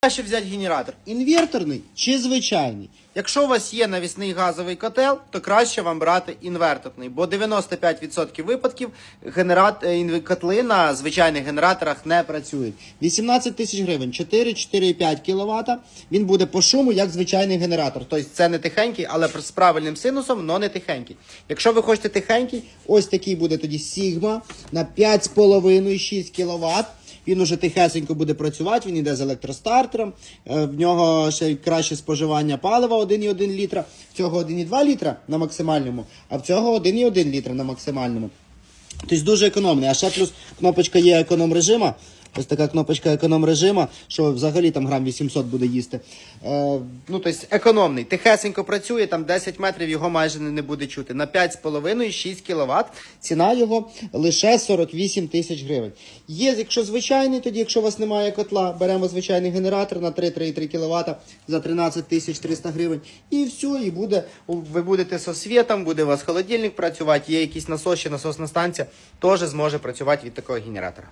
краще взяти генератор? Інверторний чи звичайний? Якщо у вас є навісний газовий котел, то краще вам брати інверторний, бо 95% випадків генерат... е, котли на звичайних генераторах не працюють. 18 тисяч гривень, 4, 4,5 кВт. Він буде по шуму, як звичайний генератор. Тобто це не тихенький, але з правильним синусом, але не тихенький. Якщо ви хочете тихенький, ось такий буде тоді Sigma на 5,5-6 кВт. Він уже тихесенько буде працювати, він йде з електростартером, е, в нього ще краще споживання палива 1,1 літра, в цього 1,2 літра на максимальному, а в цього 1,1 літра на максимальному. Тобто дуже економний. А ще плюс кнопочка є економ режима. Ось така кнопочка економ режима, що взагалі там грам 800 буде їсти. Е, ну, тобто економний. Тихесенько працює, там 10 метрів його майже не, буде чути. На 5,5-6 кВт ціна його лише 48 тисяч гривень. Є, якщо звичайний, тоді, якщо у вас немає котла, беремо звичайний генератор на 3-3,3 кВт за 13 тисяч 300 гривень. І все, і буде, ви будете со світом, буде у вас холодильник працювати, є якісь насос насосна станція, теж зможе працювати від такого генератора.